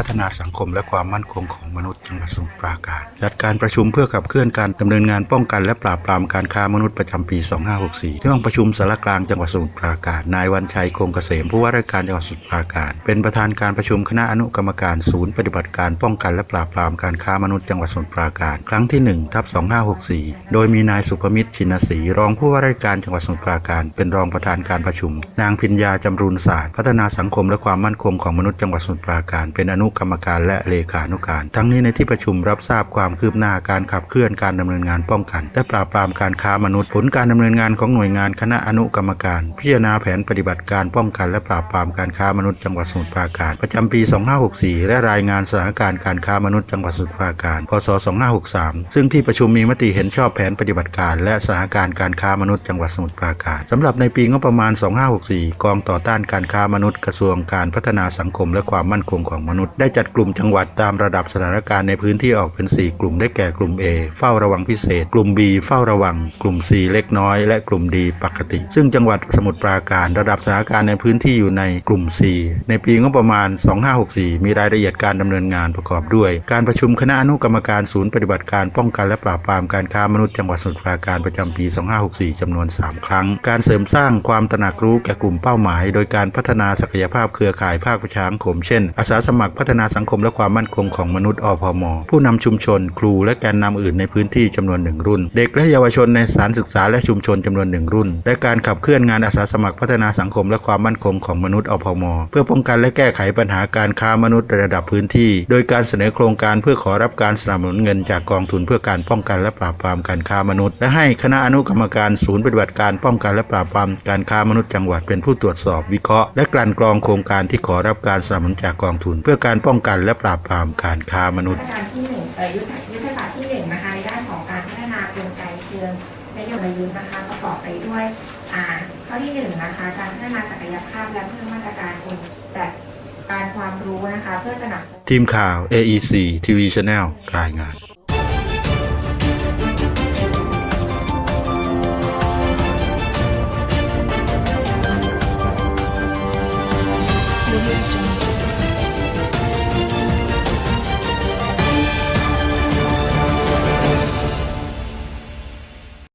านาสังคมและความมั่นคงของมนุษย์จังหวัดสมุทรปราการจัดการประชุมเพื่อขับเคลื่อนการดำเนินงานป้องกันและปราบปรามการค้ามนุษย์ประจำปี 2564 ที่ห้องประชุมสารกลางจังหวัดสมุทรปราการ นายวันชัยคงเกษมผู้ว่าราชการจังหวัดสมุทรปราการ เป็นประธานการประชุมคณะอนุกรรมการศูนย์ปฏิบัติการป้องกันและปราบปรามการค้ามนุษย์จังหวัดสมุทรปราการ ครั้งที่1ทับ2564 โดยมีนายสุภมิตรชินศรีรองผู้ว่าราชการจังหวัดสมุทรปราการ เป็นรองประธานการประชุม นางพิญญาจำรูนศาสตร์ พัฒนาสังคมและความมั่นคงของมนุษย์จังหวัดสมุทรปราการเป็นนุกรรมการและเลขานุการ ทั้งนี้ในที่ประชุมรับทราบความคืบหน้าการขับเคลื่อนการดำเนินงานป้องกัน และปราบปรามการค้ามนุษย์ ผลการดำเนินงานของหน่วยงานคณะอนุกรรมการ พิจารณาแผนปฏิบัติการป้องกันและปราบปรามการค้ามนุษย์จังหวัดสมุทรปราการ ประจำปี 2564 และรายงานสถานการณ์การค้ามนุษย์จังหวัดสมุทรปราการ พศ 2563 ซึ่งที่ประชุมมีมติเห็นชอบแผนปฏิบัติการ และสถานการณ์การค้ามนุษย์จังหวัดสมุทรปราการสำหรับในปีงบประมาณ 2564 กองต่อต้านการค้ามนุษย์กระทรวงการพัฒนาสังคมและความมั่นคงของมนุษย์ได้จัดกลุ่มจังหวัดตามระดับสถานการณ์ในพื้นที่ออกเป็น 4 กลุ่มได้แก่กลุ่ม A เฝ้าระวังพิเศษ กลุ่ม B เฝ้าระวัง กลุ่ม C เล็กน้อย และกลุ่ม D ปกติ ซึ่งจังหวัดสมุทรปราการระดับสถานการณ์ในพื้นที่อยู่ในกลุ่ม C ในปีงบประมาณ 2564 มีรายละเอียดการดำเนินงานประกอบด้วย การประชุมคณะอนุกรรมการศูนย์ปฏิบัติการป้องกันและปราบปรามการค้ามนุษย์จังหวัดสมุทรปราการประจำปี 2564จำนวน 3 ครั้ง การเสริมสร้างความตระหนักรู้แก่กลุ่มเป้าหมาย โดยการพัฒนาศักยภาพเครือข่ายภาคประชาสังคมเช่นอาสาสมัครพัฒนาสังคมและความมั่นคงของมนุษย์อพม ผู้นำชุมชน ครูและแกนนำอื่นในพื้นที่จำนวนหนึ่งรุ่น เด็กและเยาวชนในสถานศึกษาและชุมชนจำนวนหนึ่งรุ่น และการขับเคลื่อนงานอาสาสมัครพัฒนาสังคมและความมั่นคงของมนุษย์อพม เพื่อป้องกันและแก้ไขปัญหาการค้ามนุษย์ระดับพื้นที่ โดยการเสนอโครงการเพื่อขอรับการสนับสนุนเงินจากกองทุนเพื่อการป้องกันและปราบปรามการค้ามนุษย์ และให้คณะอนุกรรมการศูนย์ปฏิบัติการป้องกันและปราบปรามการค้ามนุษย์จังหวัดเป็นผู้ตรวจสอบวิเคราะห์และกลั่นกรองโครงการที่ขอรับการสนับสนุนจากกองทุนเพื่อการป้องกันและปราบปรามการค้ามนุษย์การที่หนึ่งยุทธยุทธศาสตร์ที่หนึ่งนะคะในด้านของการพัฒนากลไกเชิงนโยบายยุทธนะคะประกอบไปด้วยข้อที่หนึ่งนะคะ การพัฒนาศักยภาพและเพิ่มมาตรการคนแต่การความรู้นะคะเพื่อสนับทีมข่าว AEC TV Channel รายงาน